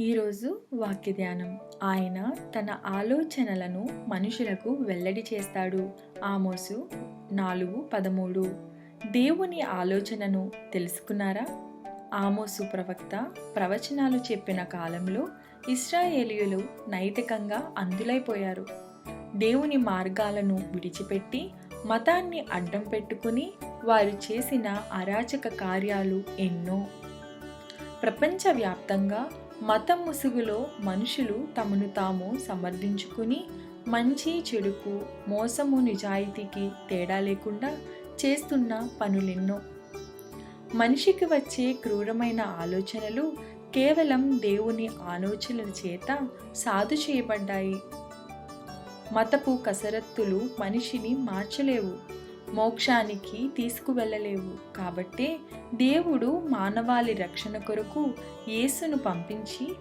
ఈరోజు వాక్య ధ్యానం ఆయన తన ఆలోచనలను మనుషులకు వెల్లడి చేస్తాడు. ఆమోసు నాలుగు పదమూడు. దేవుని ఆలోచనను తెలుసుకున్నారా? ఆమోసు ప్రవక్త ప్రవచనాలు చెప్పిన కాలంలో ఇస్రాయేలీయులు నైతికంగా అందులైపోయారు. దేవుని మార్గాలను విడిచిపెట్టి మతాన్ని అడ్డం పెట్టుకుని వారు చేసిన అరాచక కార్యాలు ఎన్నో. ప్రపంచవ్యాప్తంగా మతం ముసుగులో మనుషులు తమను తాము సమర్థించుకుని మంచి చెడుకు మోసము నిజాయితీకి తేడా లేకుండా చేస్తున్న పనులెన్నో. మనిషికి వచ్చే క్రూరమైన ఆలోచనలు కేవలం దేవుని ఆలోచనల చేత సాధు చేయబడ్డాయి. మతపు కసరత్తులు మనిషిని మార్చలేవు. మోక్షానికి తీసుకువెళ్ళలేవు. కాబట్టే దేవుడు మానవాళి రక్షణ కొరకు యేసును పంపించి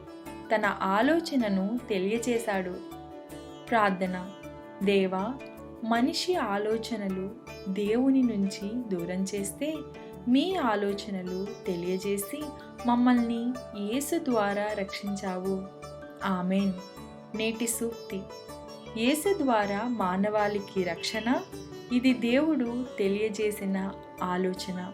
తన ఆలోచనను తెలియచేశాడు. ప్రార్థన. దేవా మనిషి ఆలోచనలు దేవుని నుంచి దూరం చేస్తే మీ ఆలోచనలు తెలియజేసి మమ్మల్ని యేసు ద్వారా రక్షించావు. ఆమెన్. నేటి సూక్తి. యేసు ద్వారా మానవాళికి రక్షణ ఇది దేవుడు తెలియజేసిన ఆలోచన.